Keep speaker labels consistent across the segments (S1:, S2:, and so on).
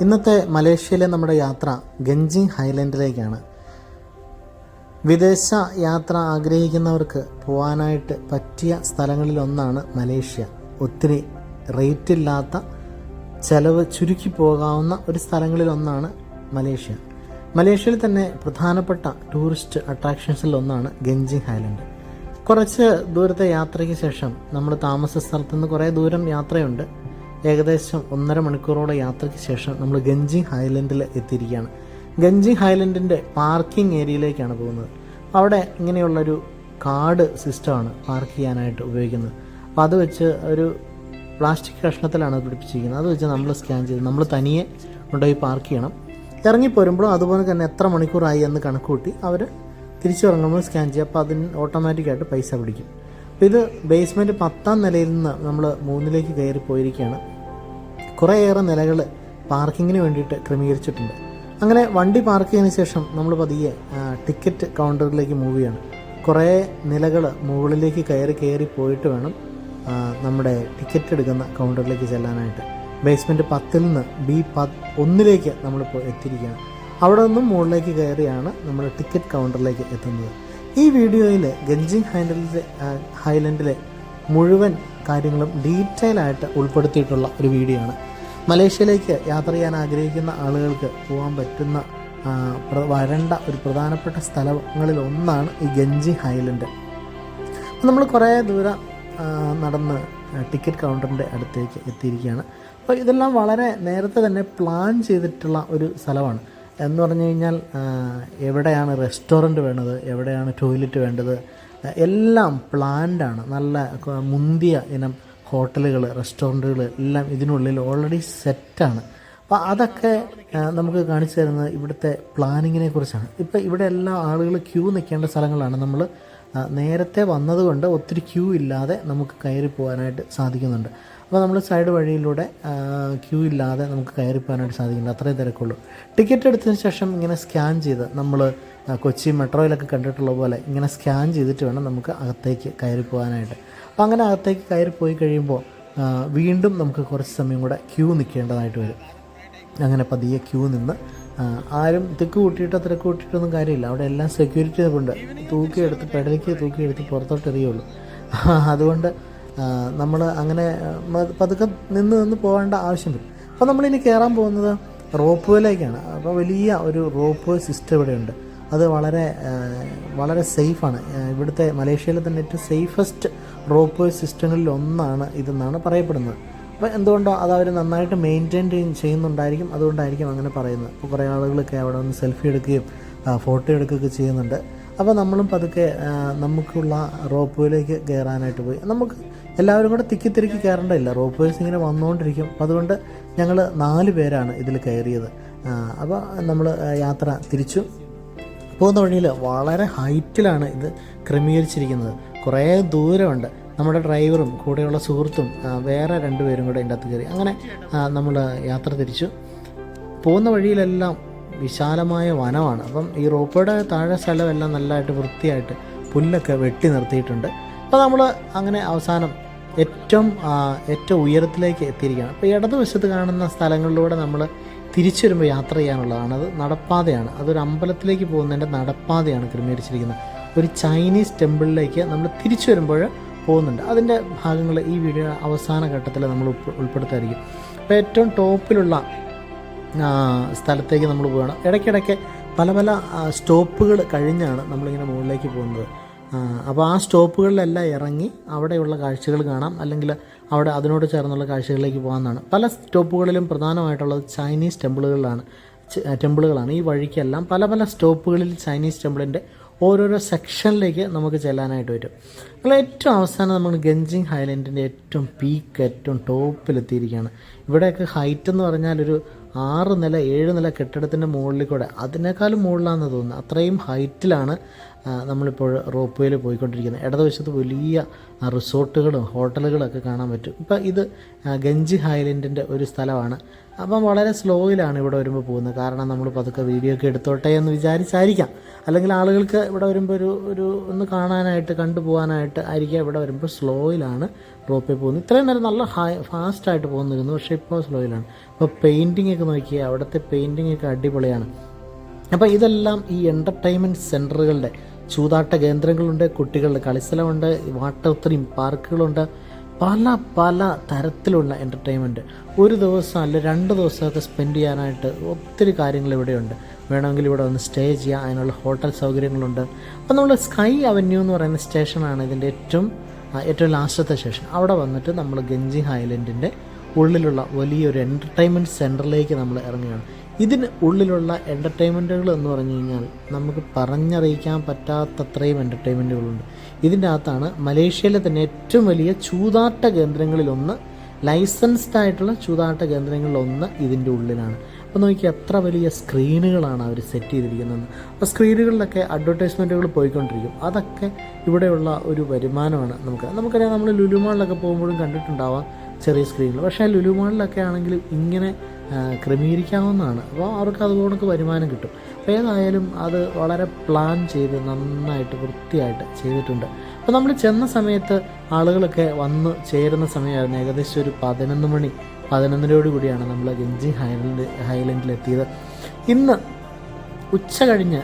S1: ഇന്നത്തെ മലേഷ്യയിലെ നമ്മുടെ യാത്ര ഗഞ്ചിങ് ഹൈലൻഡിലേക്കാണ്. വിദേശ യാത്ര ആഗ്രഹിക്കുന്നവർക്ക് പോകാനായിട്ട് പറ്റിയ സ്ഥലങ്ങളിലൊന്നാണ് മലേഷ്യ. ഒത്തിരി റേറ്റ് ഇല്ലാത്ത ചെലവ് ചുരുക്കി പോകാവുന്ന ഒരു സ്ഥലങ്ങളിലൊന്നാണ് മലേഷ്യ. മലേഷ്യയിൽ തന്നെ പ്രധാനപ്പെട്ട ടൂറിസ്റ്റ് അട്രാക്ഷൻസിലൊന്നാണ് ഗഞ്ചിങ് ഹൈലൻഡ്. കുറച്ച് ദൂരത്തെ യാത്രയ്ക്ക് ശേഷം നമ്മൾ താമസ സ്ഥലത്തുനിന്ന് കുറേ ദൂരം യാത്രയുണ്ട്. ഏകദേശം ഒന്നര മണിക്കൂറോടെ യാത്രയ്ക്ക് ശേഷം നമ്മൾ ഗഞ്ചി ഹൈലൻഡിൽ എത്തിയിരിക്കുകയാണ്. ഗഞ്ചി ഹൈലൻഡിന്റെ പാർക്കിംഗ് ഏരിയയിലേക്കാണ് പോകുന്നത്. അവിടെ ഇങ്ങനെയുള്ളൊരു കാർഡ് സിസ്റ്റമാണ് പാർക്ക് ചെയ്യാനായിട്ട് ഉപയോഗിക്കുന്നത്. അപ്പോൾ അത് വെച്ച് ഒരു പ്ലാസ്റ്റിക് കഷ്ണത്തിലാണ് പിടിപ്പിച്ചിരിക്കുന്നത്. അത് വെച്ച് നമ്മൾ സ്കാൻ ചെയ്ത് നമ്മൾ തനിയെ കൊണ്ടുപോയി പാർക്ക് ചെയ്യണം. ഇറങ്ങിപ്പോരുമ്പോഴും അതുപോലെ തന്നെ എത്ര മണിക്കൂറായി എന്ന് കണക്കുകൂട്ടി അവർ തിരിച്ചിറങ്ങുമ്പോൾ സ്കാൻ ചെയ്യുക. അപ്പോൾ അതിന് ഓട്ടോമാറ്റിക്കായിട്ട് പൈസ പിടിക്കും. അപ്പോൾ ഇത് ബേസ്മെന്റ് പത്താം നിലയിൽ നിന്ന് നമ്മൾ മൂന്നിലേക്ക് കയറി പോയിരിക്കുകയാണ്. കുറേയേറെ നിലകൾ പാർക്കിങ്ങിന് വേണ്ടിയിട്ട് ക്രമീകരിച്ചിട്ടുണ്ട്. അങ്ങനെ വണ്ടി പാർക്ക് ചെയ്തതിന് ശേഷം നമ്മൾ പതിയെ ടിക്കറ്റ് കൗണ്ടറിലേക്ക് മൂവ് ചെയ്യണം. കുറേ നിലകൾ മുകളിലേക്ക് കയറി കയറി പോയിട്ട് വേണം നമ്മുടെ ടിക്കറ്റ് എടുക്കുന്ന കൗണ്ടറിലേക്ക് ചെല്ലാനായിട്ട്. ബേസ്മെന്റ് പത്തിൽ നിന്ന് ബി പത്ത് ഒന്നിലേക്ക് നമ്മളിപ്പോൾ എത്തിയിരിക്കുകയാണ്. അവിടെ നിന്നും മുകളിലേക്ക് കയറിയാണ് നമ്മൾ ടിക്കറ്റ് കൗണ്ടറിലേക്ക് എത്തുന്നത്. ഈ വീഡിയോയിൽ ഗഞ്ചിങ് ഹൈലൻഡിലെ ഹൈലൻഡിലെ മുഴുവൻ കാര്യങ്ങളും ഡീറ്റെയിൽ ആയിട്ട് ഉൾപ്പെടുത്തിയിട്ടുള്ള ഒരു വീഡിയോ ആണ്. മലേഷ്യയിലേക്ക് യാത്ര ചെയ്യാൻ ആഗ്രഹിക്കുന്ന ആളുകൾക്ക് പോകാൻ പറ്റുന്ന വരേണ്ട ഒരു പ്രധാനപ്പെട്ട സ്ഥലങ്ങളിൽ ഒന്നാണ് ഈ ഗഞ്ചി ഹൈലൻഡ്. നമ്മൾ കുറേ ദൂരം നടന്ന് ടിക്കറ്റ് കൗണ്ടറിന്റെ അടുത്തേക്ക് എത്തിയിരിക്കുകയാണ്. അപ്പോൾ ഇതെല്ലാം വളരെ നേരത്തെ തന്നെ പ്ലാൻ ചെയ്തിട്ടുള്ള ഒരു സ്ഥലമാണ്. എന്ന് പറഞ്ഞു കഴിഞ്ഞാൽ എവിടെയാണ് റെസ്റ്റോറന്റ് വേണ്ടത് എവിടെയാണ് ടോയ്ലറ്റ് വേണ്ടത് എല്ലാം പ്ലാൻഡാണ് നല്ല മുന്തിയ ഇനം ഹോട്ടലുകൾ റെസ്റ്റോറന്റുകൾ എല്ലാം ഇതിനുള്ളിൽ ഓൾറെഡി സെറ്റാണ് അപ്പോൾ അതൊക്കെ നമുക്ക് കാണിച്ചു തരുന്നത് ഇവിടുത്തെ പ്ലാനിങ്ങിനെ കുറിച്ചാണ്. ഇപ്പോൾ ഇവിടെ എല്ലാ ആളുകൾ ക്യൂ നിൽക്കേണ്ട സ്ഥലങ്ങളാണ്. നമ്മൾ നേരത്തെ വന്നതുകൊണ്ട് ഒത്തിരി ക്യൂ ഇല്ലാതെ നമുക്ക് കയറി പോകാനായിട്ട് സാധിക്കുന്നുണ്ട്. അപ്പോൾ നമ്മൾ സൈഡ് വഴിയിലൂടെ ക്യൂ ഇല്ലാതെ നമുക്ക് കയറി പോകാനായിട്ട് സാധിക്കുന്നുണ്ട്. അത്രയും തിരക്കുള്ളൂ. ടിക്കറ്റ് എടുത്തതിന് ശേഷം ഇങ്ങനെ സ്കാൻ ചെയ്ത് നമ്മൾ കൊച്ചി മെട്രോയിലൊക്കെ കണ്ടിട്ടുള്ള പോലെ ഇങ്ങനെ സ്കാൻ ചെയ്തിട്ട് വേണം നമുക്ക് അകത്തേക്ക് കയറി പോകാനായിട്ട്. അപ്പോൾ അങ്ങനെ അകത്തേക്ക് കയറി പോയി കഴിയുമ്പോൾ വീണ്ടും നമുക്ക് കുറച്ച് സമയം കൂടെ ക്യൂ നിൽക്കേണ്ടതായിട്ട് വരും. അങ്ങനെ പതിയെ ക്യൂ നിന്ന് ആരും തിക്ക് കൂട്ടിയിട്ടോ തിരക്ക് കൂട്ടിയിട്ടൊന്നും കാര്യമില്ല. അവിടെ എല്ലാം സെക്യൂരിറ്റി ഉണ്ട്. തൂക്കിയെടുത്ത് പെടലിക്ക് തൂക്കിയെടുത്ത് പുറത്തോട്ട് എറിയുള്ളൂ. അതുകൊണ്ട് നമ്മൾ അങ്ങനെ പതുക്കെ നിന്ന് നിന്ന് പോകേണ്ട ആവശ്യമില്ല അപ്പോൾ നമ്മളിനി കയറാൻ പോകുന്നത് റോപ്പ് വേയിലേക്കാണ് അപ്പോൾ വലിയ ഒരു റോപ്പ് സിസ്റ്റം ഇവിടെയുണ്ട്. അത് വളരെ വളരെ സേഫാണ്. ഇവിടുത്തെ മലേഷ്യയിലെ തന്നെ ഏറ്റവും സേഫസ്റ്റ് റോപ്പ് സിസ്റ്റങ്ങളിൽ ഒന്നാണ് ഇതെന്നാണ് പറയപ്പെടുന്നത്. അപ്പോൾ എന്തുകൊണ്ടോ അത് അവർ നന്നായിട്ട് മെയിന്റെയിൻ ചെയ്യുന്നുണ്ടായിരിക്കും. അതുകൊണ്ടായിരിക്കും അങ്ങനെ പറയുന്നത്. ഇപ്പോൾ കുറേ ആളുകളൊക്കെ അവിടെ നിന്ന് സെൽഫി എടുക്കുകയും ഫോട്ടോ എടുക്കുകയൊക്കെ ചെയ്യുന്നുണ്ട്. അപ്പോൾ നമ്മളും പതുക്കെ നമുക്കുള്ള റോപ്പ് വേയിലേക്ക് കയറാനായിട്ട് പോയി. നമുക്ക് എല്ലാവരും കൂടെ തിക്കി തിരക്കി കയറേണ്ടതില്ല. റോപ്പ് വേസ് ഇങ്ങനെ വന്നുകൊണ്ടിരിക്കും. അപ്പോൾ അതുകൊണ്ട് ഞങ്ങൾ നാല് പേരാണ് ഇതിൽ കയറിയത്. അപ്പോൾ നമ്മൾ യാത്ര തിരിച്ചു. പോകുന്ന വഴിയിൽ വളരെ ഹൈറ്റിലാണ് ഇത് ക്രമീകരിച്ചിരിക്കുന്നത്. കുറേ ദൂരമുണ്ട്. നമ്മുടെ ഡ്രൈവറും കൂടെയുള്ള സുഹൃത്തും വേറെ രണ്ടുപേരും കൂടെ ഇതിന്റെ അകത്ത് കയറി. അങ്ങനെ നമ്മൾ യാത്ര തിരിച്ചു. പോകുന്ന വഴിയിലെല്ലാം വിശാലമായ വനമാണ്. അപ്പം ഈ റോപ്പയുടെ താഴെ സ്ഥലമെല്ലാം നല്ലതായിട്ട് വൃത്തിയായിട്ട് പുല്ലൊക്കെ വെട്ടി നിർത്തിയിട്ടുണ്ട്. അപ്പോൾ നമ്മൾ അങ്ങനെ അവസാനം ഏറ്റവും ഏറ്റവും ഉയരത്തിലേക്ക് എത്തിയിരിക്കുകയാണ്. അപ്പോൾ ഇടതുവശത്ത് കാണുന്ന സ്ഥലങ്ങളിലൂടെ നമ്മൾ തിരിച്ചു വരുമ്പോൾ യാത്ര ചെയ്യാനുള്ളതാണ്. അത് നടപ്പാതയാണ്. അതൊരു അമ്പലത്തിലേക്ക് പോകുന്നതിന്റെ നടപ്പാതയാണ് ക്രമീകരിച്ചിരിക്കുന്നത്. ഒരു ചൈനീസ് ടെമ്പിളിലേക്ക് നമ്മൾ തിരിച്ചു വരുമ്പോൾ പോകുന്നുണ്ട്. അതിന്റെ ഭാഗങ്ങൾ ഈ വീഡിയോ അവസാന ഘട്ടത്തിൽ നമ്മൾ ഉൾപ്പെ- ഉൾപ്പെടുത്തായിരിക്കും. അപ്പോൾ ഏറ്റവും ടോപ്പിലുള്ള സ്ഥലത്തേക്ക് നമ്മൾ പോകണം ഇടയ്ക്കിടയ്ക്ക് പല പല സ്റ്റോപ്പുകൾ കഴിഞ്ഞാണ് നമ്മളിങ്ങനെ മുകളിലേക്ക് പോകുന്നത്. അപ്പോൾ ആ സ്റ്റോപ്പുകളിലെല്ലാം ഇറങ്ങി അവിടെയുള്ള കാഴ്ചകൾ കാണാം. അല്ലെങ്കിൽ അവിടെ അതിനോട് ചേർന്നുള്ള കാഴ്ചകളിലേക്ക് പോകാമെന്നാണ്. പല സ്റ്റോപ്പുകളിലും പ്രധാനമായിട്ടുള്ളത് ചൈനീസ് ടെമ്പിളുകളിലാണ്. ടെമ്പിളുകളാണ്. ഈ വഴിക്കെല്ലാം പല പല സ്റ്റോപ്പുകളിൽ ചൈനീസ് ടെമ്പിളിന്റെ ഓരോരോ സെക്ഷനിലേക്ക് നമുക്ക് ചെല്ലാനായിട്ട് പറ്റും. നമ്മൾ ഏറ്റവും അവസാനം നമ്മൾ ഗഞ്ചിങ് ഹൈലൻഡിന്റെ ഏറ്റവും പീക്ക് ഏറ്റവും ടോപ്പിലെത്തിയിരിക്കുകയാണ് ഇവിടെയൊക്കെ ഹൈറ്റ് എന്ന് പറഞ്ഞാൽ ഒരു ആറ് നില ഏഴ് നില കെട്ടിടത്തിന്റെ മുകളിൽ കൂടെ അതിനേക്കാളും മുകളിലാണെന്ന് തോന്നുന്നു. അത്രയും ഹൈറ്റിലാണ് നമ്മളിപ്പോൾ റോപ്പ് വേയിൽ പോയിക്കൊണ്ടിരിക്കുന്നത് ഇടതുവശത്ത് വലിയ റിസോർട്ടുകളും ഹോട്ടലുകളൊക്കെ കാണാൻ പറ്റും. ഇപ്പം ഇത് ഗഞ്ചി ഹൈലൻഡിന്റെ ഒരു സ്ഥലമാണ്. അപ്പം വളരെ സ്ലോയിലാണ് ഇവിടെ വരുമ്പോൾ പോകുന്നത്. കാരണം നമ്മൾ പതുക്കെ വീഡിയോ ഒക്കെ എടുത്തോട്ടെ എന്ന് വിചാരിച്ചായിരിക്കാം. അല്ലെങ്കിൽ ആളുകൾക്ക് ഇവിടെ വരുമ്പോൾ ഒരു ഒരു ഒന്ന് കാണാനായിട്ട് കണ്ടുപോകാനായിട്ട് ആയിരിക്കാം ഇവിടെ വരുമ്പോൾ സ്ലോയിലാണ് റോപ്പിൽ പോകുന്നത്. ഇത്രയും നേരം നല്ല ഹൈ ഫാസ്റ്റായിട്ട് പോകുന്നിരുന്നു. പക്ഷേ ഇപ്പോൾ സ്ലോയിലാണ്. ഇപ്പോൾ പെയിന്റിംഗ് ഒക്കെ നോക്കിയാൽ അവിടുത്തെ പെയിന്റിംഗ് ഒക്കെ അടിപൊളിയാണ്. അപ്പോൾ ഇതെല്ലാം ഈ എന്റർടൈൻമെന്റ് സെന്ററുകളുടെ ചൂതാട്ട കേന്ദ്രങ്ങളുണ്ട് കുട്ടികളുടെ കളിസ്ഥലമുണ്ട് വാട്ടർ തീം പാർക്കുകളുണ്ട്. പല പല തരത്തിലുള്ള എന്റർടൈൻമെന്റ് ഒരു ദിവസം അല്ല രണ്ട് ദിവസമൊക്കെ സ്പെൻഡ് ചെയ്യാനായിട്ട് ഒത്തിരി കാര്യങ്ങൾ ഇവിടെയുണ്ട്. വേണമെങ്കിൽ ഇവിടെ വന്ന് സ്റ്റേ ചെയ്യാം അതിനുള്ള ഹോട്ടൽ സൗകര്യങ്ങളുണ്ട്. അപ്പോൾ നമ്മൾ സ്കൈ അവന്യൂ എന്ന് പറയുന്ന സ്റ്റേഷനാണ് ഇതിന്റെ ഏറ്റവും ഏറ്റവും ലാസ്റ്റത്തെ സ്റ്റേഷൻ അവിടെ വന്നിട്ട് നമ്മൾ ഗഞ്ചി ഹൈലൻഡിന്റെ ഉള്ളിലുള്ള വലിയൊരു എന്റർടൈൻമെന്റ് സെന്ററിലേക്ക് നമ്മൾ ഇറങ്ങുകയാണ്. ഇതിന് ഉള്ളിലുള്ള എന്റർടൈൻമെന്റുകൾ എന്ന് പറഞ്ഞു കഴിഞ്ഞാൽ നമുക്ക് പറഞ്ഞറിയിക്കാൻ പറ്റാത്തത്രയും എന്റർടൈൻമെന്റുകളുണ്ട് ഇതിന്റെ അകത്താണ് മലേഷ്യയിലെ തന്നെ ഏറ്റവും വലിയ ചൂതാട്ട കേന്ദ്രങ്ങളിലൊന്ന് ലൈസൻസ്ഡ് ആയിട്ടുള്ള ചൂതാട്ട കേന്ദ്രങ്ങളിലൊന്ന് ഇതിന്റെ ഉള്ളിലാണ്. അപ്പോൾ നോക്കി എത്ര വലിയ സ്ക്രീനുകളാണ് അവർ സെറ്റ് ചെയ്തിരിക്കുന്നത്. അപ്പോൾ സ്ക്രീനുകളിലൊക്കെ അഡ്വർടൈസ്മെന്റുകൾ പോയിക്കൊണ്ടിരിക്കും. അതൊക്കെ ഇവിടെയുള്ള ഒരു വരുമാനമാണ് നമുക്ക്. നമുക്കറിയാം നമ്മൾ ലുലുമാളിലൊക്കെ പോകുമ്പോഴും കണ്ടിട്ടുണ്ടാവാം ചെറിയ സ്ക്രീനുകൾ പക്ഷേ ലുലുമാളിലൊക്കെ ആണെങ്കിൽ ഇങ്ങനെ ക്രമീകരിക്കാവുന്നതാണ്. അപ്പോൾ അവർക്ക് അതുകൊണ്ട് വരുമാനം കിട്ടും. അപ്പോൾ ഏതായാലും അത് വളരെ പ്ലാൻ ചെയ്ത് നന്നായിട്ട് വൃത്തിയായിട്ട് ചെയ്തിട്ടുണ്ട്. അപ്പോൾ നമ്മൾ ചെന്ന സമയത്ത് ആളുകളൊക്കെ വന്ന് ചേരുന്ന സമയമായിരുന്നു. ഏകദേശം ഒരു പതിനൊന്ന് മണി പതിനൊന്നരയോട് കൂടിയാണ് നമ്മൾ ഗഞ്ചി ഹൈലൻഡ് ഹൈലൻഡിലെത്തിയത്. ഇന്ന് ഉച്ച കഴിഞ്ഞ്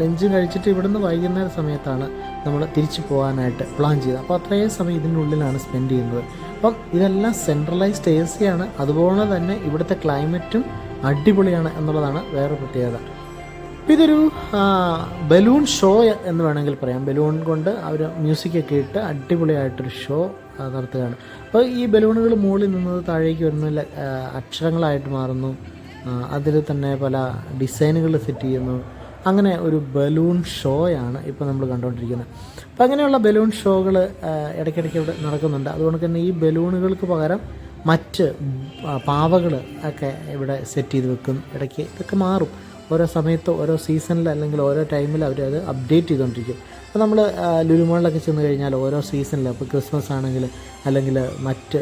S1: ലഞ്ച് കഴിച്ചിട്ട് ഇവിടുന്ന് വൈകുന്നേര സമയത്താണ് നമ്മൾ തിരിച്ചു പോകാനായിട്ട് പ്ലാൻ ചെയ്തത്. അപ്പോൾ അത്രയും സമയം ഇതിനുള്ളിലാണ് സ്പെൻഡ് ചെയ്യുന്നത്. അപ്പം ഇതെല്ലാം സെൻട്രലൈസ്ഡ് എ സി ആണ്. അതുപോലെ തന്നെ ഇവിടുത്തെ ക്ലൈമറ്റും അടിപൊളിയാണ് എന്നുള്ളതാണ് വേറെ പ്രത്യേകത. ഇതൊരു ബലൂൺ ഷോ എന്ന് വേണമെങ്കിൽ പറയാം. ബലൂൺ കൊണ്ട് അവർ മ്യൂസിക്കൊക്കെ ഇട്ട് അടിപൊളിയായിട്ടൊരു ഷോ നടത്തുകയാണ്. അപ്പോൾ ഈ ബലൂണുകൾ മുകളിൽ നിന്നത് താഴേക്ക് വരുന്ന അക്ഷരങ്ങളായിട്ട് മാറുന്നു. അതിൽ തന്നെ പല ഡിസൈനുകൾ സെറ്റ് ചെയ്യുന്നു. അങ്ങനെ ഒരു ബലൂൺ ഷോയാണ് ഇപ്പോൾ നമ്മൾ കണ്ടുകൊണ്ടിരിക്കുന്നത്. അപ്പോൾ അങ്ങനെയുള്ള ബലൂൺ ഷോകൾ ഇടയ്ക്കിടയ്ക്ക് ഇവിടെ നടക്കുന്നുണ്ട്. അതുകൊണ്ട് തന്നെ ഈ ബലൂണുകൾക്ക് പകരം മറ്റ് പാവകൾ ഒക്കെ ഇവിടെ സെറ്റ് ചെയ്ത് വെക്കും. ഇടയ്ക്ക് ഇതൊക്കെ മാറും. ഓരോ സമയത്ത് ഓരോ സീസണിൽ അല്ലെങ്കിൽ ഓരോ ടൈമിൽ അവർ അത് അപ്ഡേറ്റ് ചെയ്തുകൊണ്ടിരിക്കും. അപ്പോൾ നമ്മൾ ലുലുമോളിലൊക്കെ ചെന്ന് കഴിഞ്ഞാൽ ഓരോ സീസണിൽ അപ്പോൾ ക്രിസ്മസ് ആണെങ്കിൽ അല്ലെങ്കിൽ മറ്റ്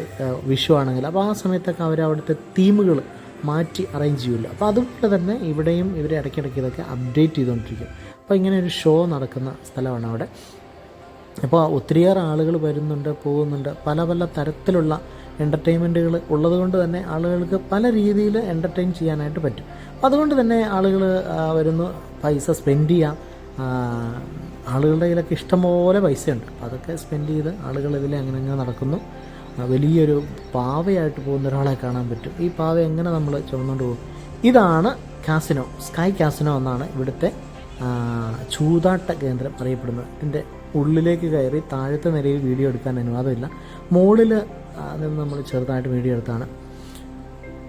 S1: വിഷു ആണെങ്കിൽ അപ്പോൾ ആ സമയത്തൊക്കെ അവർ അവിടുത്തെ തീമുകൾ മാറ്റി അറേഞ്ച് ചെയ്യില്ല അപ്പോൾ അതുപോലെ തന്നെ ഇവിടെയും ഇവർ ഇടയ്ക്കിടയ്ക്ക് ഇതൊക്കെ അപ്ഡേറ്റ് ചെയ്തുകൊണ്ടിരിക്കും അപ്പോൾ ഇങ്ങനെ ഒരു ഷോ നടക്കുന്ന സ്ഥലമാണ് അവിടെ. അപ്പോൾ ഒത്തിരിയേറെ ആളുകൾ വരുന്നുണ്ട് പോകുന്നുണ്ട്. പല പല തരത്തിലുള്ള എന്റർടൈൻമെന്റുകൾ ഉള്ളതുകൊണ്ട് തന്നെ ആളുകൾക്ക് പല രീതിയിൽ എന്റർടൈൻ ചെയ്യാനായിട്ട് പറ്റും. അപ്പോൾ അതുകൊണ്ട് തന്നെ ആളുകൾ വരുന്നു. പൈസ സ്പെൻഡ് ചെയ്യാം. ആളുകളുടെ കയ്യിലൊക്കെ ഇഷ്ടംപോലെ പൈസയുണ്ട്. അപ്പോൾ അതൊക്കെ സ്പെൻഡ് ചെയ്ത് ആളുകൾ ഇതിൽ അങ്ങനെ അങ്ങനെ നടക്കുന്നു. വലിയൊരു പാവയായിട്ട് പോകുന്ന ഒരാളെ കാണാൻ പറ്റും. ഈ പാവ എങ്ങനെ നമ്മൾ ചുമന്നുകൊണ്ട് പോകും? ഇതാണ് കാസിനോ. സ്കൈ കാസിനോ എന്നാണ് ഇവിടുത്തെ ചൂതാട്ട കേന്ദ്രം അറിയപ്പെടുന്നത്. ഇതിന്റെ ഉള്ളിലേക്ക് കയറി താഴത്തെ നിലയിൽ വീഡിയോ എടുക്കാൻ അനുവാദമില്ല. മുകളിൽ നിന്ന് നമ്മൾ ചെറുതായിട്ട് വീഡിയോ എടുത്താണ്.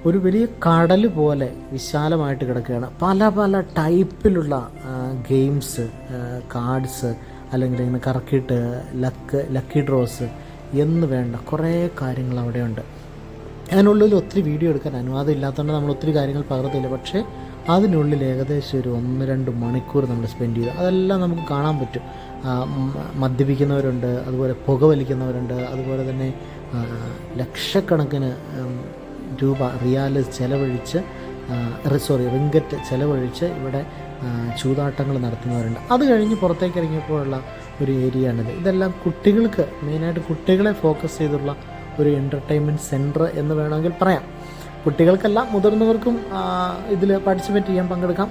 S1: ഒരു വലിയ കടൽ പോലെ വിശാലമായിട്ട് കിടക്കുകയാണ്. പല പല ടൈപ്പിലുള്ള ഗെയിംസ് കാർഡ്സ് അല്ലെങ്കിൽ ഇങ്ങനെ കറക്കിയിട്ട് ലക്ക് ലക്കി ഡ്രോസ് എന്ന് വേണ്ട കുറേ കാര്യങ്ങൾ അവിടെയുണ്ട്. അതിനുള്ളിൽ ഒത്തിരി വീഡിയോ എടുക്കാൻ അനുവാദം ഇല്ലാത്തതുകൊണ്ട് നമ്മൾ ഒത്തിരി കാര്യങ്ങൾ പകർത്തില്ല. പക്ഷേ അതിനുള്ളിൽ ഏകദേശം ഒരു ഒന്ന് രണ്ട് മണിക്കൂർ നമ്മൾ സ്പെൻഡ് ചെയ്തു. അതെല്ലാം നമുക്ക് കാണാൻ പറ്റും. മദ്യപിക്കുന്നവരുണ്ട് അതുപോലെ പുക വലിക്കുന്നവരുണ്ട് അതുപോലെ തന്നെ ലക്ഷക്കണക്കിന് രൂപ റിയാൽ ചെലവഴിച്ച് സോറി റിങ്കറ്റ് ചെലവഴിച്ച് ഇവിടെ ചൂതാട്ടങ്ങൾ നടത്തുന്നവരുണ്ട്. അത് കഴിഞ്ഞ് പുറത്തേക്ക് ഇറങ്ങിയപ്പോഴുള്ള ഒരു ഏരിയ ഏരിയയാണിത് ഇതെല്ലാം കുട്ടികൾക്ക് മെയിനായിട്ട് കുട്ടികളെ ഫോക്കസ് ചെയ്തുള്ള ഒരു എന്റർടൈൻമെന്റ് സെന്റർ എന്ന് വേണമെങ്കിൽ പറയാം. കുട്ടികൾക്കല്ല മുതിർന്നവർക്കും ഇതിൽ പാർട്ടിസിപ്പേറ്റ് ചെയ്യാൻ പങ്കെടുക്കാം.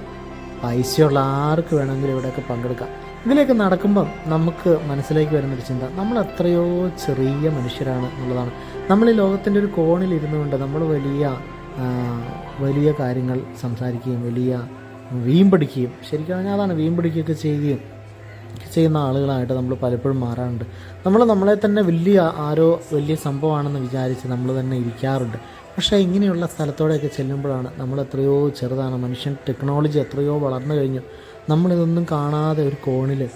S1: പൈസയുള്ള ആർക്ക് വേണമെങ്കിലും ഇവിടെയൊക്കെ പങ്കെടുക്കാം. ഇതിലേക്ക് നടക്കുമ്പം നമുക്ക് മനസ്സിലേക്ക് വരുന്നൊരു ചിന്ത നമ്മൾ എത്രയോ ചെറിയ മനുഷ്യരാണ് എന്നുള്ളതാണ്. നമ്മൾ ഈ ലോകത്തിന്റെ ഒരു കോണിൽ ഇരുന്നുകൊണ്ട് നമ്മൾ വലിയ വലിയ കാര്യങ്ങൾ സംസാരിക്കുകയും വലിയ വീമ്പടിക്കുകയും ശരിക്കും പറഞ്ഞാൽ അതാണ് വീമ്പടിക്കുകയൊക്കെ ചെയ്യുകയും ചെയ്യുന്ന ആളുകളായിട്ട് നമ്മൾ പലപ്പോഴും മാറാറുണ്ട്. നമ്മൾ നമ്മളെ തന്നെ വലിയ ആരോ വലിയ സംഭവമാണെന്ന് വിചാരിച്ച് നമ്മൾ തന്നെ ഇരിക്കാറുണ്ട്. പക്ഷേ ഇങ്ങനെയുള്ള സ്ഥലത്തോടെയൊക്കെ ചെല്ലുമ്പോഴാണ് നമ്മൾ എത്രയോ ചെറുതാണ്. മനുഷ്യൻ ടെക്നോളജി എത്രയോ വളർന്നു കഴിഞ്ഞു. നമ്മളിതൊന്നും കാണാതെ ഒരു കോണിൽ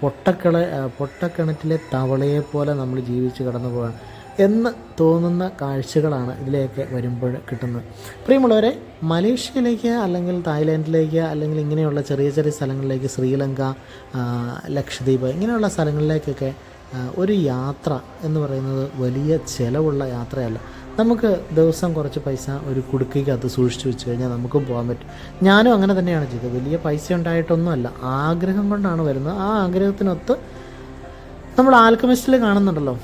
S1: പൊട്ടക്കള പൊട്ടക്കിണറ്റിലെ തവളയെ പോലെ നമ്മൾ ജീവിച്ച് കടന്നു പോകാൻ എന്ന് തോന്നുന്ന കാഴ്ചകളാണ് ഇതിലേക്ക് വരുമ്പോൾ കിട്ടുന്നത്. പ്രിയമുള്ളവരെ മലേഷ്യയിലേക്ക് അല്ലെങ്കിൽ തായ്ലാൻഡിലേക്ക് അല്ലെങ്കിൽ ഇങ്ങനെയുള്ള ചെറിയ ചെറിയ സ്ഥലങ്ങളിലേക്ക് ശ്രീലങ്ക ലക്ഷദ്വീപ് ഇങ്ങനെയുള്ള സ്ഥലങ്ങളിലേക്കൊക്കെ ഒരു യാത്ര എന്ന് പറയുന്നത് വലിയ ചിലവുള്ള യാത്രയല്ല. നമുക്ക് ദിവസം കുറച്ച് പൈസ ഒരു കുടുക്കയ്ക്ക് അത് സൂക്ഷിച്ചു വെച്ച് കഴിഞ്ഞാൽ നമുക്കും പോകാൻ പറ്റും. ഞാനും അങ്ങനെ തന്നെയാണ് ചെയ്തത്. വലിയ പൈസ ഉണ്ടായിട്ടൊന്നുമല്ല. ആഗ്രഹം കൊണ്ടാണ് വരുന്നത്. ആ ആഗ്രഹത്തിനൊത്ത് നമ്മൾ ആൽക്കമിസ്റ്റിൽ കാണുന്നുണ്ടല്ലോ.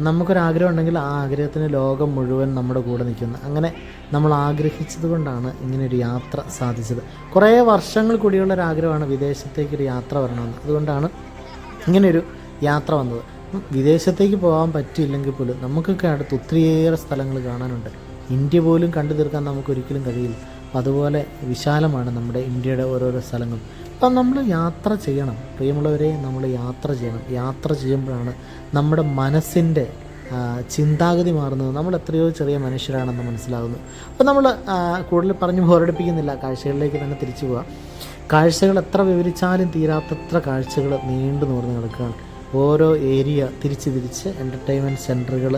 S1: നമുക്കൊരാഗ്രഹം ഉണ്ടെങ്കിൽ ആ ആഗ്രഹത്തിന് ലോകം മുഴുവൻ നമ്മുടെ കൂടെ നിൽക്കുന്നു. അങ്ങനെ നമ്മൾ ആഗ്രഹിച്ചത് കൊണ്ടാണ് ഒരു യാത്ര സാധിച്ചത്. കുറേ വർഷങ്ങൾ കൂടിയുള്ള ഒരു ആഗ്രഹമാണ് വിദേശത്തേക്ക് ഒരു യാത്ര വരണമെന്ന്. അതുകൊണ്ടാണ് ഇങ്ങനെയൊരു യാത്ര വന്നത്. വിദേശത്തേക്ക് പോകാൻ പറ്റിയില്ലെങ്കിൽ പോലും നമുക്കൊക്കെ അടുത്ത് ഒത്തിരിയേറെ സ്ഥലങ്ങൾ കാണാനുണ്ട്. ഇന്ത്യ പോലും കണ്ടു തീർക്കാൻ നമുക്കൊരിക്കലും കഴിയില്ല. അതുപോലെ വിശാലമാണ് നമ്മുടെ ഇന്ത്യയുടെ ഓരോരോ സ്ഥലങ്ങളും. അപ്പം നമ്മൾ യാത്ര ചെയ്യണം. പ്രിയമുള്ളവരെ നമ്മൾ യാത്ര ചെയ്യണം. യാത്ര ചെയ്യുമ്പോഴാണ് നമ്മുടെ മനസ്സിന്റെ ചിന്താഗതി മാറുന്നത്. നമ്മൾ എത്രയോ ചെറിയ മനുഷ്യരാണെന്ന് മനസ്സിലാകുന്നു അപ്പോൾ നമ്മൾ കൂടുതൽ പറഞ്ഞ് ബോറടിപ്പിക്കുന്നില്ല. കാഴ്ചകളിലേക്ക് തന്നെ തിരിച്ചു പോവുക കാഴ്ചകൾ എത്ര വിവരിച്ചാലും തീരാത്തത്ര കാഴ്ചകൾ നീണ്ടു നോർന്ന് കിടക്കുകയാണ്. ഓരോ ഏരിയ തിരിച്ച് തിരിച്ച് എന്റർടൈൻമെന്റ് സെന്ററുകൾ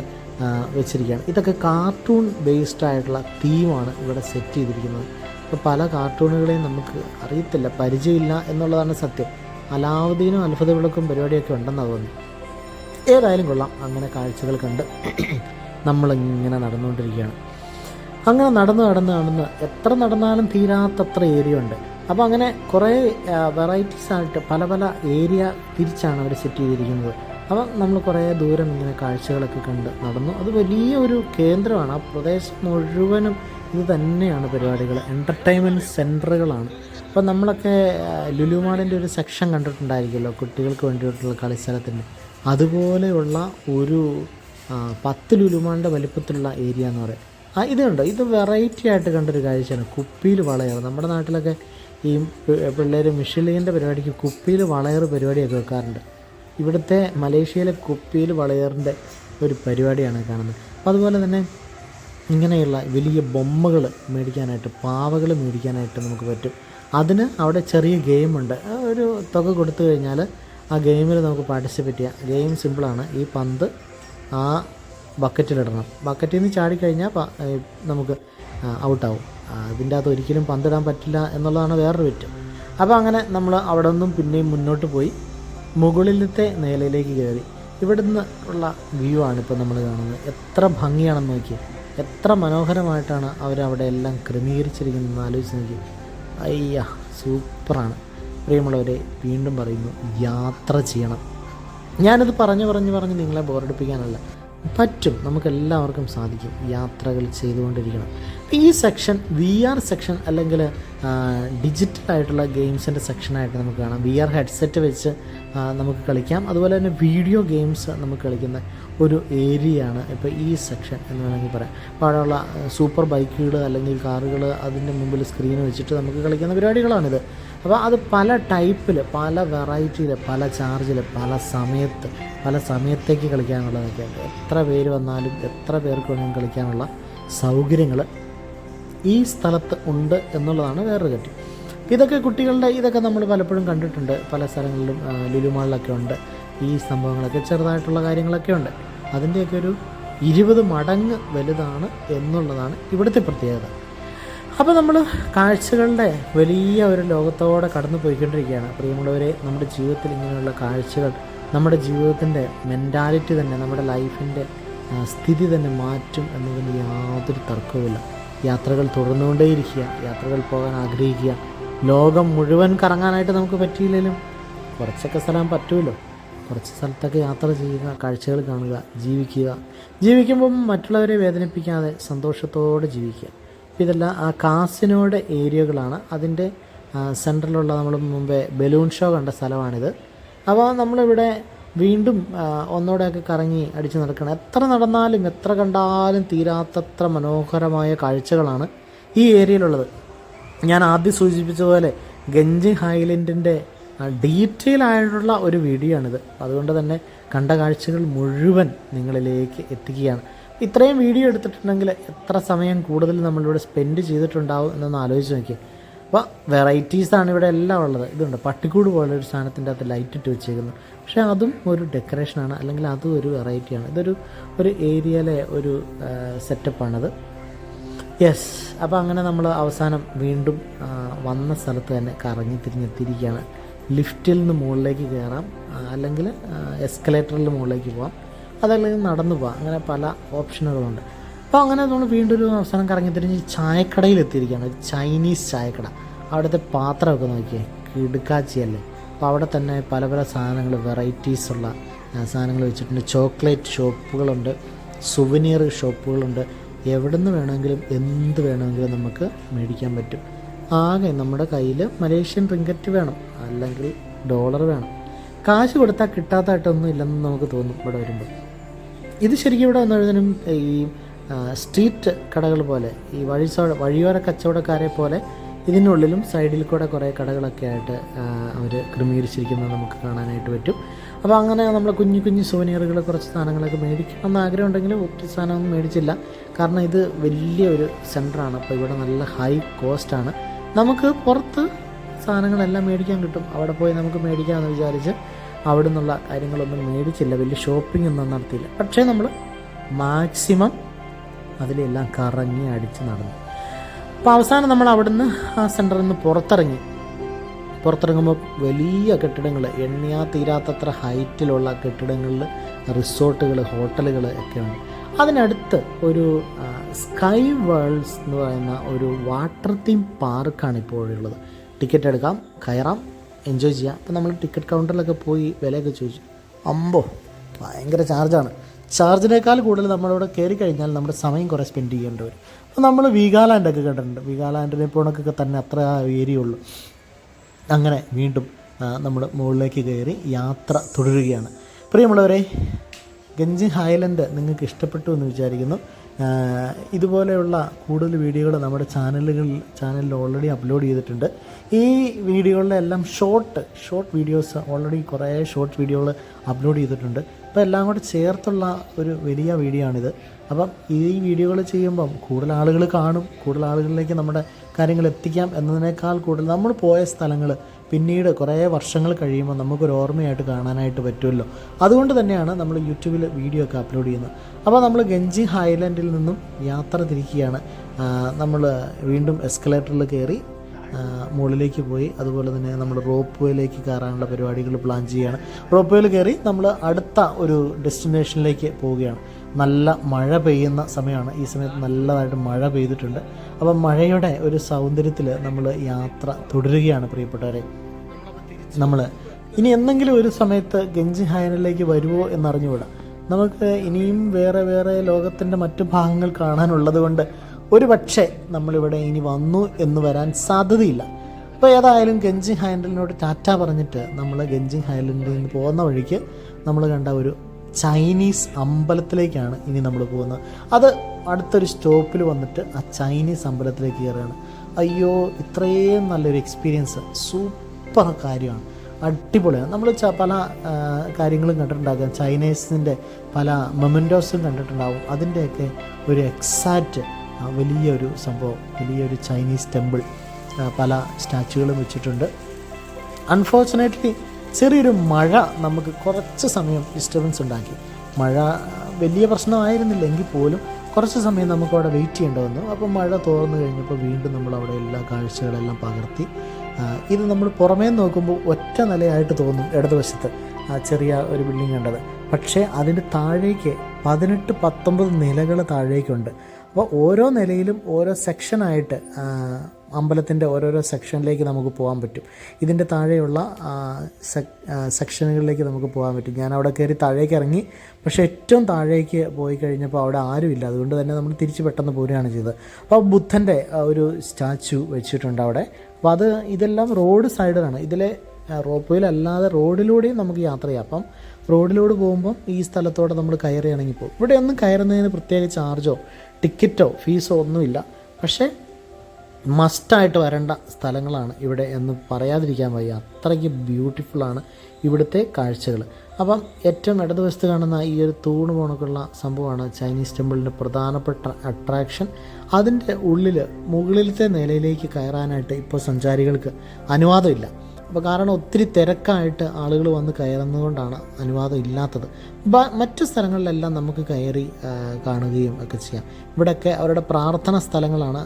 S1: വെച്ചിരിക്കുകയാണ്. ഇതൊക്കെ കാർട്ടൂൺ ബേസ്ഡ് ആയിട്ടുള്ള തീമാണ് ഇവിടെ സെറ്റ് ചെയ്തിരിക്കുന്നത്. ഇപ്പോൾ പല കാർട്ടൂണുകളെയും നമുക്ക് അറിയത്തില്ല പരിചയമില്ല എന്നുള്ളതാണ് സത്യം. അലാവുദ്ദീനും അത്ഭുത വിളക്കും പരിപാടിയൊക്കെ ഉണ്ടെന്ന് തോന്നി ഏതായാലും കൊള്ളാം. അങ്ങനെ കാഴ്ചകൾ കണ്ട് നമ്മളിങ്ങനെ നടന്നുകൊണ്ടിരിക്കുകയാണ്. അങ്ങനെ നടന്ന് നടന്ന് നടന്ന് എത്ര നടന്നാലും തീരാത്തത്ര ഏരിയ ഉണ്ട്. അപ്പോൾ അങ്ങനെ കുറേ വെറൈറ്റീസ് ആയിട്ട് പല പല ഏരിയ തിരിച്ചാണ് അവർ സെറ്റ് ചെയ്തിരിക്കുന്നത്. അപ്പം നമ്മൾ കുറേ ദൂരം ഇങ്ങനെ കാഴ്ചകളൊക്കെ കണ്ട് നടന്നു. അത് വലിയ ഒരു കേന്ദ്രമാണ്. ആ പ്രദേശം മുഴുവനും ഇത് തന്നെയാണ് പരിപാടികൾ. എന്റർടൈൻമെന്റ് സെന്ററുകളാണ് അപ്പോൾ നമ്മളൊക്കെ ആ, ഒരു സെക്ഷൻ കണ്ടിട്ടുണ്ടായിരിക്കുമല്ലോ കുട്ടികൾക്ക് വേണ്ടിയിട്ടുള്ള കളിസ്ഥലത്തിന്റെ. അതുപോലെയുള്ള ഒരു പത്ത് ലുലുമാളിന്റെ വലിപ്പത്തിലുള്ള ഏരിയ എന്ന് പറയും. ആ ഇത് ഇത് വെറൈറ്റി ആയിട്ട് കണ്ടൊരു കാഴ്ചയാണ്. കുപ്പിയിൽ വളയർ. നമ്മുടെ നാട്ടിലൊക്കെ ഈ പിള്ളേർ മിഷലീന്റെ പരിപാടിക്ക് കുപ്പിയിൽ വളയർ പരിപാടിയൊക്കെ വെക്കാറുണ്ട്. ഇവിടുത്തെ മലേഷ്യയിലെ കുപ്പിയിൽ വളയറിന്റെ ഒരു പരിപാടിയാണ് കാണുന്നത്. അപ്പോൾ അതുപോലെ തന്നെ ഇങ്ങനെയുള്ള വലിയ ബൊമ്മകൾ മേടിക്കാനായിട്ട് പാവകൾ മേടിക്കാനായിട്ട് നമുക്ക് പറ്റും. അതിന് അവിടെ ചെറിയ ഗെയിമുണ്ട്. ഒരു തുക കൊടുത്തു കഴിഞ്ഞാൽ ആ ഗെയിമിൽ നമുക്ക് പാർട്ടിസിപ്പേറ്റ് ചെയ്യാം. ഗെയിം സിമ്പിളാണ്. ഈ പന്ത് ആ ബക്കറ്റിലിടണം. ബക്കറ്റിൽ നിന്ന് ചാടിക്കഴിഞ്ഞാൽ നമുക്ക് ഔട്ടാവും. അതിന്റെ അകത്ത് ഒരിക്കലും പന്തിടാൻ പറ്റില്ല എന്നുള്ളതാണ് വേറൊരു വിറ്റ് അപ്പോൾ അങ്ങനെ നമ്മൾ അവിടെ നിന്നും പിന്നെയും മുന്നോട്ട് പോയി മുകളിലത്തെ നിലയിലേക്ക് കയറി. ഇവിടുന്ന് ഉള്ള വ്യൂ ആണ് ഇപ്പോൾ നമ്മൾ കാണുന്നത്. എത്ര ഭംഗിയാണെന്ന് നോക്കി എത്ര മനോഹരമായിട്ടാണ് അവരവിടെ എല്ലാം ക്രമീകരിച്ചിരിക്കുന്നതെന്ന് ആലോചിച്ച് നോക്കി. അയ്യ സൂപ്പറാണ്. പ്രിയമുള്ളവരെ വീണ്ടും പറയുന്നു യാത്ര ചെയ്യണം. ഞാനത് പറഞ്ഞു പറഞ്ഞു പറഞ്ഞ് നിങ്ങളെ ബോറടിപ്പിക്കാനല്ല. പറ്റും നമുക്കെല്ലാവർക്കും സാധിക്കും യാത്രകൾ ചെയ്തുകൊണ്ടിരിക്കണം. ഈ സെക്ഷൻ വി ആർ സെക്ഷൻ അല്ലെങ്കിൽ ഡിജിറ്റൽ ആയിട്ടുള്ള ഗെയിംസിന്റെ സെക്ഷനായിട്ട് നമുക്ക് കാണാം. വി ആർ ഹെഡ്സെറ്റ് വെച്ച് നമുക്ക് കളിക്കാം. അതുപോലെ തന്നെ വീഡിയോ ഗെയിംസ് നമുക്ക് കളിക്കുന്ന ഒരു ഏരിയയാണ് ഇപ്പോൾ ഈ സെക്ഷൻ എന്ന് വേണമെങ്കിൽ പറയാം. പാടുള്ള സൂപ്പർ ബൈക്കുകൾ അല്ലെങ്കിൽ കാറുകൾ അതിന്റെ മുമ്പിൽ സ്ക്രീൻ വെച്ചിട്ട് നമുക്ക് കളിക്കുന്ന പരിപാടികളാണിത്. അപ്പോൾ അത് പല ടൈപ്പിൽ പല വെറൈറ്റിയിൽ പല ചാർജിൽ പല സമയത്ത് പല സമയത്തേക്ക് കളിക്കാനുള്ളതൊക്കെ എത്ര പേര് വന്നാലും എത്ര പേർക്ക് വേണമെങ്കിലും കളിക്കാനുള്ള സൗകര്യങ്ങൾ ഈ സ്ഥലത്ത് ഉണ്ട് എന്നുള്ളതാണ് വേറൊരു കാര്യം ഇതൊക്കെ കുട്ടികളുടെ ഇതൊക്കെ നമ്മൾ പലപ്പോഴും കണ്ടിട്ടുണ്ട്. പല സ്ഥലങ്ങളിലും ലുലുമാളിലൊക്കെ ഉണ്ട്. ഈ സംഭവങ്ങളൊക്കെ ചെറുതായിട്ടുള്ള കാര്യങ്ങളൊക്കെ ഉണ്ട്. അതിന്റെയൊക്കെ ഒരു ഇരുപത് മടങ്ങ് വലുതാണ് എന്നുള്ളതാണ് ഇവിടുത്തെ പ്രത്യേകത. അപ്പോൾ നമ്മൾ കാഴ്ചകളുടെ വലിയ ഒരു ലോകത്തോടെ കടന്നു പോയിക്കൊണ്ടിരിക്കുകയാണ്. പ്രിയമുള്ളവരെ നമ്മുടെ ജീവിതത്തിൽ ഇങ്ങനെയുള്ള കാഴ്ചകൾ നമ്മുടെ ജീവിതത്തിന്റെ മെന്റാലിറ്റി തന്നെ നമ്മുടെ ലൈഫിന്റെ സ്ഥിതി തന്നെ മാറ്റും എന്നതിന് യാതൊരു തർക്കവുമില്ല. യാത്രകൾ തുടർന്നുകൊണ്ടേയിരിക്കുക യാത്രകൾ പോകാൻ ആഗ്രഹിക്കുക. ലോകം മുഴുവൻ കറങ്ങാനായിട്ട് നമുക്ക് പറ്റിയില്ലെങ്കിലും കുറച്ചൊക്കെ സ്ഥലം പറ്റുമല്ലോ കുറച്ച് സ്ഥലത്തൊക്കെ യാത്ര ചെയ്യുക കാഴ്ചകൾ കാണുക ജീവിക്കുക. ജീവിക്കുമ്പം മറ്റുള്ളവരെ വേദനിപ്പിക്കാതെ സന്തോഷത്തോടെ ജീവിക്കുക. ഇതെല്ലാം ആ കാസിനോയുടെ ഏരിയകളാണ്. അതിന്റെ സെന്ററിലുള്ള നമ്മൾ മുമ്പേ ബലൂൺ ഷോ കണ്ട സ്ഥലമാണിത്. അപ്പോൾ നമ്മളിവിടെ വീണ്ടും ഒന്നൂടെയൊക്കെ കറങ്ങി അടിച്ച് നടക്കണം. എത്ര നടന്നാലും എത്ര കണ്ടാലും തീരാത്തത്ര മനോഹരമായ കാഴ്ചകളാണ് ഈ ഏരിയയിലുള്ളത്. ഞാൻ ആദ്യം സൂചിപ്പിച്ച പോലെ ഗഞ്ചി ഹൈലൻഡിന്റെ ഡീറ്റെയിൽ ആയിട്ടുള്ള ഒരു വീഡിയോ ആണിത്. അതുകൊണ്ട് തന്നെ കണ്ട കാഴ്ചകൾ മുഴുവൻ നിങ്ങളിലേക്ക് എത്തിക്കുകയാണ്. ഇത്രയും വീഡിയോ എടുത്തിട്ടുണ്ടെങ്കിൽ എത്ര സമയം കൂടുതൽ നമ്മളിവിടെ സ്പെൻഡ് ചെയ്തിട്ടുണ്ടാവും എന്നൊന്ന് ആലോചിച്ച് നോക്കി അപ്പോൾ വെറൈറ്റീസാണ് ഇവിടെ എല്ലാം ഉള്ളത്. ഇതുണ്ട്. പട്ടിക്കൂട് പോലെ ഒരു സാധനത്തിന്റെ അകത്ത് ലൈറ്റ് ഇട്ട് വെച്ചേക്കുന്നു. പക്ഷേ അതും ഒരു ഡെക്കറേഷനാണ് അല്ലെങ്കിൽ അതും ഒരു വെറൈറ്റിയാണ് ഇതൊരു ഒരു ഏരിയയിലെ ഒരു സെറ്റപ്പാണത് യെസ് അപ്പോൾ അങ്ങനെ നമ്മൾ അവസാനം വീണ്ടും വന്ന സ്ഥലത്ത് തന്നെ കറങ്ങി തിരിഞ്ഞെത്തിയിരിക്കുകയാണ്. ലിഫ്റ്റിൽ നിന്ന് മുകളിലേക്ക് കയറാം അല്ലെങ്കിൽ എസ്കലേറ്ററിൽ മുകളിലേക്ക് പോകാം അതല്ലെങ്കിൽ നടന്നു പോകാം അങ്ങനെ പല ഓപ്ഷനുകളുണ്ട്. അപ്പോൾ അങ്ങനെ നമ്മൾ വീണ്ടും ഒരു അവസാനം കറങ്ങി തിരിഞ്ഞ് ചായക്കടയിൽ എത്തിയിരിക്കുകയാണ്. ഒരു ചൈനീസ് ചായക്കട. അവിടുത്തെ പാത്രമൊക്കെ നോക്കിയേ കിടുക്കാച്ചിയല്ലേ. അപ്പോൾ അവിടെ തന്നെ പല പല സാധനങ്ങൾ വെറൈറ്റീസ് ഉള്ള സാധനങ്ങൾ വെച്ചിട്ടുണ്ട്. ചോക്ലേറ്റ് ഷോപ്പുകളുണ്ട് സുവനീർ ഷോപ്പുകളുണ്ട്. എവിടെ നിന്ന് വേണമെങ്കിലും എന്ത് വേണമെങ്കിലും നമുക്ക് മേടിക്കാൻ പറ്റും. ആകെ നമ്മുടെ കയ്യിൽ മലേഷ്യൻ റിങ്കറ്റ് വേണം അല്ലെങ്കിൽ ഡോളർ വേണം. കാശ് കൊടുത്താൽ കിട്ടാത്തതായിട്ടൊന്നും ഇല്ലെന്ന് നമുക്ക് തോന്നും ഇവിടെ വരുമ്പോൾ ഇത് ശരിക്കും ഇവിടെ വന്നതിനും ഈ സ്ട്രീറ്റ് കടകൾ പോലെ ഈ വഴി വഴിയോര കച്ചവടക്കാരെ പോലെ ഇതിനുള്ളിലും സൈഡിൽ കൂടെ കുറേ കടകളൊക്കെ ആയിട്ട് അവർ ക്രമീകരിച്ചിരിക്കുന്നത് നമുക്ക് കാണാനായിട്ട് പറ്റും. അപ്പോൾ അങ്ങനെ നമ്മൾ കുഞ്ഞു കുഞ്ഞു സോനിയറുകൾ കുറച്ച് സാധനങ്ങളൊക്കെ മേടിക്കണം എന്ന് ആഗ്രഹം ഉണ്ടെങ്കിലും ഒത്തിരി സാധനമൊന്നും മേടിച്ചില്ല. കാരണം ഇത് വലിയ ഒരു സെന്ററാണ് അപ്പോൾ ഇവിടെ നല്ല ഹൈ കോസ്റ്റാണ് നമുക്ക് പുറത്ത് സാധനങ്ങളെല്ലാം മേടിക്കാൻ കിട്ടും. അവിടെ പോയി നമുക്ക് മേടിക്കാമെന്ന് വിചാരിച്ച് അവിടെ നിന്നുള്ള കാര്യങ്ങളൊന്നും മേടിച്ചില്ല. വലിയ ഷോപ്പിംഗ് ഒന്നും നടത്തിയില്ല. പക്ഷേ നമ്മൾ മാക്സിമം അതിലെല്ലാം കറങ്ങി അടിച്ച് നടന്നു. അപ്പോൾ അവസാനം നമ്മൾ അവിടുന്ന് ആ സെന്ററിൽ നിന്ന് പുറത്തിറങ്ങി. പുറത്തിറങ്ങുമ്പോൾ വലിയ കെട്ടിടങ്ങൾ എണ്ണിയാ തീരാത്തത്ര ഹൈറ്റിലുള്ള കെട്ടിടങ്ങളിൽ റിസോർട്ടുകൾ ഹോട്ടലുകൾ ഒക്കെ ഉണ്ട്. അതിനടുത്ത് ഒരു സ്കൈ വേൾഡ്സ് എന്ന് പറയുന്ന ഒരു വാട്ടർ തീം പാർക്കാണ് ഇപ്പോഴുള്ളത് ടിക്കറ്റ് എടുക്കാം കയറാം എൻജോയ് ചെയ്യാം. അപ്പോൾ നമ്മൾ ടിക്കറ്റ് കൗണ്ടറിലൊക്കെ പോയി വിലയൊക്കെ ചോദിച്ചു. അമ്പോ ഭയങ്കര ചാർജാണ് ചാർജിനേക്കാൾ കൂടുതൽ നമ്മളിവിടെ കയറി കഴിഞ്ഞാൽ നമ്മുടെ സമയം കുറേ സ്പെൻഡ് ചെയ്യേണ്ടി വരും. അപ്പോൾ നമ്മൾ വീഗാലാൻഡൊക്കെ കണ്ടിട്ടുണ്ട്. വീഗാലാൻഡിനെ പോണക്കൊക്കെ തന്നെ അത്ര ഏരിയ ഉള്ളൂ. അങ്ങനെ വീണ്ടും നമ്മൾ മുകളിലേക്ക് കയറി യാത്ര തുടരുകയാണ്. പ്രിയമുള്ളവരെ ഗഞ്ചി ഹൈലൻഡ് നിങ്ങൾക്ക് ഇഷ്ടപ്പെട്ടു എന്ന് വിചാരിക്കുന്നു. ഇതുപോലെയുള്ള കൂടുതൽ വീഡിയോകൾ നമ്മുടെ ചാനലുകളിൽ ചാനലിൽ ഓൾറെഡി അപ്ലോഡ് ചെയ്തിട്ടുണ്ട്. ഈ വീഡിയോകളിലെ എല്ലാം ഷോർട്ട് ഷോർട്ട് വീഡിയോസ് ഓൾറെഡി കുറേ ഷോർട്ട് വീഡിയോകൾ അപ്ലോഡ് ചെയ്തിട്ടുണ്ട്. അപ്പോൾ എല്ലാം കൂടെ ചേർത്തുള്ള ഒരു വലിയ വീഡിയോ ആണിത്. അപ്പം ഈ വീഡിയോകൾ ചെയ്യുമ്പം കൂടുതൽ ആളുകൾ കാണും കൂടുതൽ ആളുകളിലേക്ക് നമ്മുടെ കാര്യങ്ങൾ എത്തിക്കാം എന്നതിനേക്കാൾ കൂടുതൽ നമ്മൾ പോയ സ്ഥലങ്ങൾ പിന്നീട് കുറേ വർഷങ്ങൾ കഴിയുമ്പോൾ നമുക്കൊരു ഓർമ്മയായിട്ട് കാണാനായിട്ട് പറ്റുമല്ലോ. അതുകൊണ്ട് തന്നെയാണ് നമ്മൾ യൂട്യൂബിൽ വീഡിയോ ഒക്കെ അപ്ലോഡ് ചെയ്യുന്നത്. അപ്പോൾ നമ്മൾ ഗഞ്ചി ഹൈലൻഡിൽ നിന്നും യാത്ര തിരിക്കുകയാണ്. നമ്മൾ വീണ്ടും എസ്കലേറ്ററിൽ കയറി മുകളിലേക്ക് പോയി. അതുപോലെ തന്നെ നമ്മൾ റോപ്പ് വേയിലേക്ക് കയറാനുള്ള പരിപാടികൾ പ്ലാൻ ചെയ്യുകയാണ്. റോപ്പ് വേയിൽ കയറി നമ്മൾ അടുത്ത ഒരു ഡെസ്റ്റിനേഷനിലേക്ക് പോവുകയാണ്. നല്ല മഴ പെയ്യുന്ന സമയമാണ് ഈ സമയത്ത് നല്ലതായിട്ട് മഴ പെയ്തിട്ടുണ്ട്. അപ്പം മഴയുടെ ഒരു സൗന്ദര്യത്തിൽ നമ്മൾ യാത്ര തുടരുകയാണ് പ്രിയപ്പെട്ടവരെ. നമ്മൾ ഇനി എന്തെങ്കിലും ഒരു സമയത്ത് ഗഞ്ചി ഹായനിലേക്ക് വരുമോ എന്നറിഞ്ഞുകൂടാ. നമുക്ക് ഇനിയും വേറെ വേറെ ലോകത്തിന്റെ മറ്റു ഭാഗങ്ങൾ കാണാനുള്ളത് കൊണ്ട് ഒരു പക്ഷേ നമ്മളിവിടെ ഇനി വന്നു എന്ന് വരാൻ സാധ്യതയില്ല. അപ്പോൾ ഏതായാലും ഗഞ്ചി ഹൈലൻഡിനോട് ടാറ്റ പറഞ്ഞിട്ട് നമ്മൾ ഗഞ്ചി ഹൈലൻഡിൽ നിന്ന് പോകുന്ന വഴിക്ക് നമ്മൾ കണ്ട ഒരു ചൈനീസ് അമ്പലത്തിലേക്കാണ് ഇനി നമ്മൾ പോകുന്നത്. അത് അടുത്തൊരു സ്റ്റോപ്പിൽ വന്നിട്ട് ആ ചൈനീസ് അമ്പലത്തിലേക്ക് കയറുകയാണ്. അയ്യോ ഇത്രയും നല്ലൊരു എക്സ്പീരിയൻസ് സൂപ്പർ കാര്യമാണ്. അടിപൊളിയാണ്. നമ്മൾ പല കാര്യങ്ങളും കണ്ടിട്ടുണ്ടാകും. ചൈനീസിന്റെ പല മൊമെന്റോസും കണ്ടിട്ടുണ്ടാകും. അതിന്റെയൊക്കെ ഒരു എക്സാക്റ്റ് വലിയൊരു സംഭവം. വലിയൊരു ചൈനീസ് ടെമ്പിൾ പല സ്റ്റാച്ചുകളും വെച്ചിട്ടുണ്ട്. അൺഫോർച്ചുനേറ്റ്ലി ചെറിയൊരു മഴ നമുക്ക് കുറച്ച് സമയം ഡിസ്റ്റർബൻസ് ഉണ്ടാക്കി. മഴ വലിയ പ്രശ്നമായിരുന്നില്ല എങ്കിൽ പോലും കുറച്ച് സമയം നമുക്ക് അവിടെ വെയിറ്റ് ചെയ്യേണ്ടി വന്നു. അപ്പോൾ മഴ തോർന്നു കഴിഞ്ഞപ്പോൾ വീണ്ടും നമ്മൾ അവിടെ എല്ലാ കാഴ്ചകളെല്ലാം പകർത്തി. ഇത് നമ്മൾ പുറമേ നോക്കുമ്പോൾ ഒറ്റ നിലയായിട്ട് തോന്നും ഇടതുവശത്ത് ആ ചെറിയ ഒരു ബിൽഡിംഗ് കണ്ടത്. പക്ഷേ അതിന്റെ താഴേക്ക് പതിനെട്ട് പത്തൊമ്പത് നിലകൾ താഴേക്കുണ്ട്. അപ്പോൾ ഓരോ നിലയിലും ഓരോ സെക്ഷനായിട്ട് അമ്പലത്തിന്റെ ഓരോരോ സെക്ഷനിലേക്ക് നമുക്ക് പോകാൻ പറ്റും. ഇതിന്റെ താഴെയുള്ള സെക്ഷനുകളിലേക്ക് നമുക്ക് പോകാൻ പറ്റും. ഞാൻ അവിടെ കയറി താഴേക്ക് ഇറങ്ങി പക്ഷേ ഏറ്റവും താഴേക്ക് പോയി കഴിഞ്ഞപ്പോൾ അവിടെ ആരുമില്ല അതുകൊണ്ട് തന്നെ നമ്മൾ തിരിച്ച് പെട്ടെന്ന് പോരുകയാണ് ചെയ്തത്. അപ്പോൾ ബുദ്ധന്റെ ഒരു സ്റ്റാച്ചു വെച്ചിട്ടുണ്ട് അവിടെ. അപ്പോൾ അത് ഇതെല്ലാം റോഡ് സൈഡിലാണ് ഇതിലെ റോപ്പ് അല്ലാതെ റോഡിലൂടെയും നമുക്ക് യാത്ര ചെയ്യാം. അപ്പം റോഡിലൂടെ പോകുമ്പോൾ ഈ സ്ഥലത്തോടെ നമ്മൾ കയറുകയാണെങ്കിൽ പോകും ഇവിടെ ഒന്നും കയറുന്നതിന് പ്രത്യേക ചാർജോ ടിക്കറ്റോ ഫീസോ ഒന്നുമില്ല. പക്ഷേ മസ്റ്റായിട്ട് വരേണ്ട സ്ഥലങ്ങളാണ് ഇവിടെ എന്ന് പറയാതിരിക്കാൻ വയ്യ. അത്രയ്ക്ക് ബ്യൂട്ടിഫുള്ളാണ് ഇവിടുത്തെ കാഴ്ചകൾ അപ്പം ഏറ്റവും ഇടതുവശത്ത് കാണുന്ന ഈ ഒരു തൂണ് പോണക്കുള്ള സംഭവമാണ് ചൈനീസ് ടെമ്പിളിന്റെ പ്രധാനപ്പെട്ട അട്രാക്ഷൻ അതിന്റെ ഉള്ളിൽ മുകളിലത്തെ നിലയിലേക്ക് കയറാനായിട്ട് ഇപ്പോൾ സഞ്ചാരികൾക്ക് അനുവാദമില്ല. അപ്പോൾ കാരണം ഒത്തിരി തിരക്കായിട്ട് ആളുകൾ വന്ന് കയറുന്നതുകൊണ്ടാണ് അനുവാദം ഇല്ലാത്തത്. മറ്റു സ്ഥലങ്ങളിലെല്ലാം നമുക്ക് കയറി കാണുകയും ഒക്കെ ചെയ്യാം. ഇവിടെയൊക്കെ അവരുടെ പ്രാർത്ഥന സ്ഥലങ്ങളാണ്.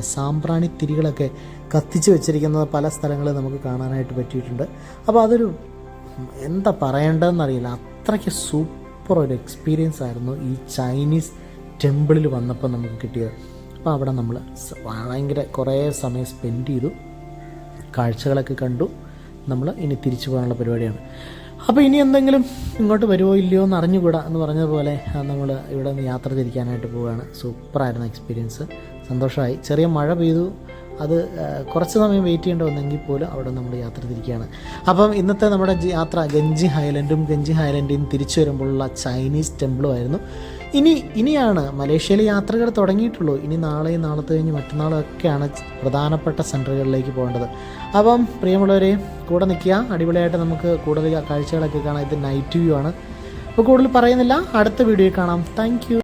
S1: സാമ്പ്രാണി തിരികളൊക്കെ കത്തിച്ച് വെച്ചിരിക്കുന്നത് പല സ്ഥലങ്ങളിൽ നമുക്ക് കാണാനായിട്ട് പറ്റിയിട്ടുണ്ട്. അപ്പോൾ അതൊരു എന്താ പറയേണ്ടതെന്നറിയില്ല. അത്രയ്ക്ക് സൂപ്പർ ഒരു എക്സ്പീരിയൻസ് ആയിരുന്നു ഈ ചൈനീസ് ടെമ്പിളിൽ വന്നപ്പോൾ നമുക്ക് കിട്ടിയത്. അപ്പോൾ അവിടെ നമ്മൾ ഭയങ്കര കുറേ സമയം സ്പെൻഡ് ചെയ്തു. കാഴ്ചകളൊക്കെ കണ്ടു. നമ്മൾ ഇനി തിരിച്ചു പോകാനുള്ള പരിപാടിയാണ്. അപ്പോൾ ഇനി എന്തെങ്കിലും ഇങ്ങോട്ട് വരുമോ ഇല്ലയോ എന്ന് അറിഞ്ഞുകൂടാ എന്ന് പറഞ്ഞതുപോലെ നമ്മൾ ഇവിടെ നിന്ന് യാത്ര തിരിക്കാനായിട്ട് പോവുകയാണ്. സൂപ്പറായിരുന്നു എക്സ്പീരിയൻസ് സന്തോഷമായി. ചെറിയ മഴ പെയ്തു. അത് കുറച്ച് സമയം വെയിറ്റ് ചെയ്യേണ്ട വന്നെങ്കിൽ പോലും അവിടെ നമ്മൾ യാത്ര തിരിക്കുകയാണ്. അപ്പം ഇന്നത്തെ നമ്മുടെ യാത്ര ഗഞ്ചി ഹൈലൻഡും ഗഞ്ചി ഹൈലൻഡിനും തിരിച്ചു വരുമ്പോഴുള്ള ചൈനീസ് ടെമ്പിളും ആയിരുന്നു. ഇനി ഇനിയാണ് മലേഷ്യയിൽ യാത്രകൾ തുടങ്ങിയിട്ടുള്ളൂ. ഇനി നാളെയും നാളത്തെ കഴിഞ്ഞ് മറ്റന്നാളൊക്കെയാണ് പ്രധാനപ്പെട്ട സെന്ററുകളിലേക്ക് പോകേണ്ടത്. അപ്പം പ്രിയമുള്ളവരെ കൂടെ നിൽക്കുക. അടിപൊളിയായിട്ട് നമുക്ക് കൂടുതൽ കാഴ്ചകളൊക്കെ കാണാം. ഇത് നൈറ്റ് വ്യൂ ആണ്. അപ്പോൾ കൂടുതൽ പറയുന്നില്ല. അടുത്ത വീഡിയോ കാണാം. താങ്ക്